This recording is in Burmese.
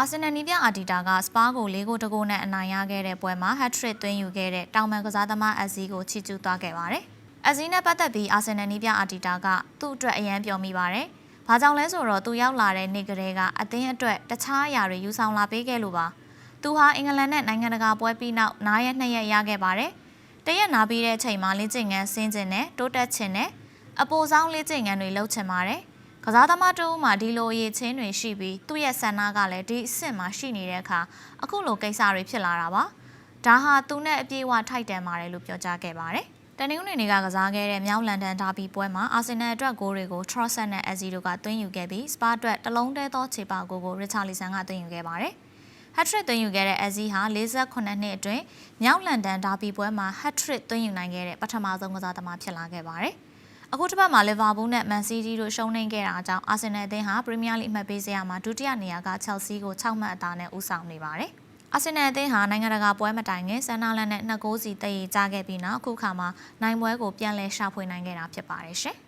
အာဆင်နယ်နီးပြအာဒီတာကစပါးကို၄ဂိုးတကိုးနဲ့အနိုင်ရခဲ့တဲ့ပွဲမှာ hat-trick သွင်းယူခဲ့တဲ့တောင်ပန်ကစားသမားအက်ဇီကိုချီးကျူးသွားခဲ့ပါတယ်။အက်ဇီနဲ့ပတ်သက်ပြီးအာဆင်နယ်နီးပြအာဒီတာကသူ့အတွက်အရန်ပြောမိပါတယ်။ဘာကြောင့်လဲဆိုတော့သူရောက်လာတဲ့နေ့ကလေးကအသင်းအတွက်တခြားအရာတွေယူဆောင်လာပေးခဲ့လို့ပါ။သူဟာအင်္ဂလန်နဲ့နိုင်ငံတကာပွဲပြီးနောက်နားရက်နှစ်ရက်ရခဲ့ပါတယ်။တရက်နာပြီးတဲ့အချိန်မှာလင်းကျင်ငန်းဆင်းကျင်နဲ့တိုးတက်ချင်နဲ့အပိုဆောင်လေးကျင်ငန်းတွေလှုပ်ချင်ပါတယ်။ ကစားသမားတူမှာဒီလိုအရေးချင်းတွေရှိပြီးသူ့ရဲ့ဆန္ဒကလည်းဒီအဆင့်မှာရှိနေတဲ့အခါအခုလိုကိစ္စတွေဖြစ်လာတာပါဒါဟာသူနဲ့အပြေအဝထိုက်တန်ပါတယ်လို့ပြောကြားခဲ့ပါတယ်တနင်္ဂနွေနေ့ကကစားခဲ့တဲ့မြောက်လန်ဒန်ဒါဘီပွဲမှာအာဆင်နယ်အတွက်ဂိုးတွေကို Trossard နဲ့ Ezzi တို့ကသွင်းယူခဲ့ပြီး Spa အတွက်တလုံးတည်းသောခြေပါဂိုးကို Richarlison ကသွင်းယူခဲ့ပါတယ် hat-trick သွင်းယူခဲ့တဲ့ Ezzi ဟာ48နှစ်အတွင်းမြောက်လန်ဒန်ဒါဘီပွဲမှာ hat-trick သွင်းယူနိုင်ခဲ့တဲ့ပထမဆုံးကစားသမားဖြစ်လာခဲ့ပါတယ်။ အခုတစ်ပတ်မှာလီဗာပူးနဲ့မန်စီးတီးတို့ရှုံးနိမ့်ခဲ့တာကြောင့်အာဆင်နယ်အသင်းဟာပရီးမီးယားလိအမှတ်ပေးစရာမှာဒုတိယနေရာကချယ်ဆီကို6မှတ်အသာနဲ့ဦးဆောင်နေပါတယ်။အာဆင်နယ်အသင်းဟာနိုင်ငံတကာပွဲမတိုင်ခင်ဆန်နာလန်နဲ့နှစ်ဂိုးစီတည်ရကြခဲ့ပြီးနောက်အခုခါမှာနိုင်ပွဲကိုပြန်လည်ရှာဖွေနိုင်ခဲ့တာဖြစ်ပါတယ်ရှင်။